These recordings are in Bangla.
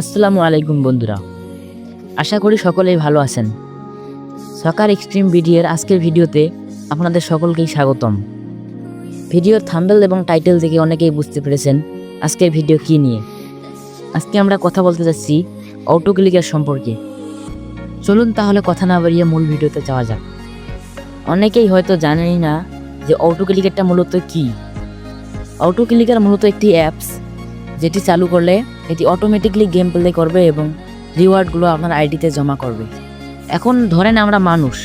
আসসালামু আলাইকুম বন্ধুরা। আশা করি সকলেই ভালো আছেন। সকার এক্সট্রিম ভিডিওর আজকের ভিডিওতে আপনাদের সকলকেই স্বাগতম। ভিডিওর থাম্বেল এবং টাইটেল থেকে অনেকেই বুঝতে পেরেছেন আজকের ভিডিও কি নিয়ে। আজকে আমরা কথা বলতে যাচ্ছি অটো ক্লিকের সম্পর্কে। চলুন তাহলে কথা না বাড়িয়ে মূল ভিডিওতে যাওয়া যাক। অনেকেই হয়তো জানেনই না যে অটো ক্লিকেরটা মূলত কী। অটো ক্লিকার মূলত একটি অ্যাপস যেটি চালু করলে এটি অটোমেটিকলি গেম প্লে করবে এবং রিওয়ার্ডগুলো আপনার আইডিতে জমা করবে। এখন ধরেন আমরা মানুষ,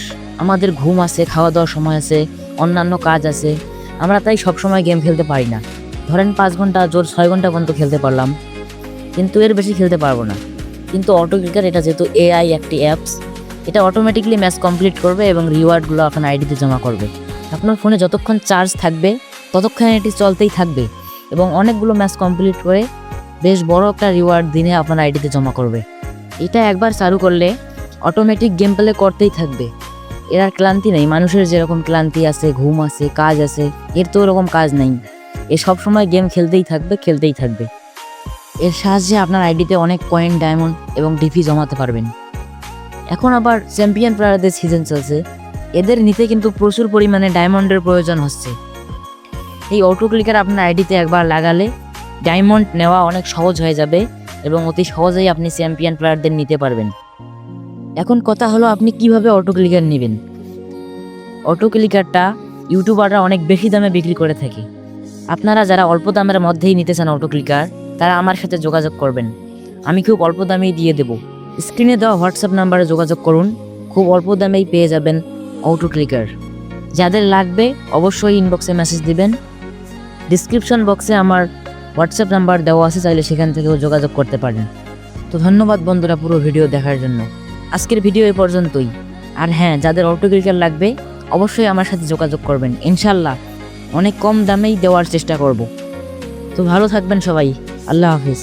আমাদের ঘুম আছে খাওয়া দাওয়ার সময় আছে, অন্যান্য কাজ আছে, আমরা তাই সবসময় গেম খেলতে পারি না। ধরেন পাঁচ ঘণ্টা জোর ছয় ঘণ্টা পর্যন্ত খেলতে পারলাম, কিন্তু এর বেশি খেলতে পারব না। কিন্তু অটো ক্লিকার এটা যেহেতু এআই একটি অ্যাপস এটা অটোমেটিকলি ম্যাচ কমপ্লিট করবে এবং রিওয়ার্ডগুলো আপনার আইডিতে জমা করবে। আপনার ফোনে যতক্ষণ চার্জ থাকবে, ততক্ষণ এটি চলতেই থাকবে। এবং অনেকগুলো ম্যাচ কমপ্লিট করে বেশ বড় একটা রিওয়ার্ড দিনে আপনার আইডিতে জমা করবে। এটা একবার চালু করলে অটোমেটিক গেম প্লে করতেই থাকবে। এর আর ক্লান্তি নেই, মানুষের যেরকম ক্লান্তি আছে, ঘুম আছে, কাজ আছে, এর তো ওরকম কাজ নেই। এ সব সময় গেম খেলতেই থাকবে খেলতেই থাকবে। এর সাহায্যে আপনার আইডিতে অনেক পয়েন্ট ডায়মন্ড এবং ডিফি জমাতে পারবেন। এখন আবার চ্যাম্পিয়ন প্লেয়ারদের সিজন চলছে। এদের নিতে কিন্তু প্রচুর পরিমাণে ডায়মন্ডের প্রয়োজন হচ্ছে। এই অটো ক্লিকার আপনার আইডিতে একবার লাগালে ডায়মন্ড নেওয়া অনেক সহজ হয়ে যাবে এবং অতি সহজেই আপনি চ্যাম্পিয়ন প্লেয়ারদের নিতে পারবেন। এখন কথা হলো আপনি কীভাবে অটো ক্লিকার নেবেন? অটো ক্লিকারটা ইউটিউবাররা অনেক বেশি দামে বিক্রি করে থাকে। আপনারা যারা অল্প দামের মধ্যেই নিতে চান অটো ক্লিকার তারা আমার সাথে যোগাযোগ করবেন। আমি খুব অল্প দামেই দিয়ে দেবো। স্ক্রিনে দেওয়া হোয়াটসঅ্যাপ নাম্বারে যোগাযোগ করুন। খুব অল্প দামেই পেয়ে যাবেন অটো ক্লিকার যাদের লাগবে অবশ্যই ইনবক্সে মেসেজ দিবেন। ডিসক্রিপশন বক্সে আমার হোয়াটসঅ্যাপ নাম্বার দেওয়া আছে, চাইলে সেখান থেকেও যোগাযোগ করতে পারেন। তো ধন্যবাদ বন্ধুরা পুরো ভিডিও দেখার জন্য। আজকের ভিডিও এ পর্যন্তই। আর হ্যাঁ যাদের অটোগ্রিকার লাগবে, অবশ্যই আমার সাথে যোগাযোগ করবেন। ইনশাল্লাহ অনেক কম দামেই দেওয়ার চেষ্টা করব। তো ভালো থাকবেন সবাই। আল্লাহ হাফিজ।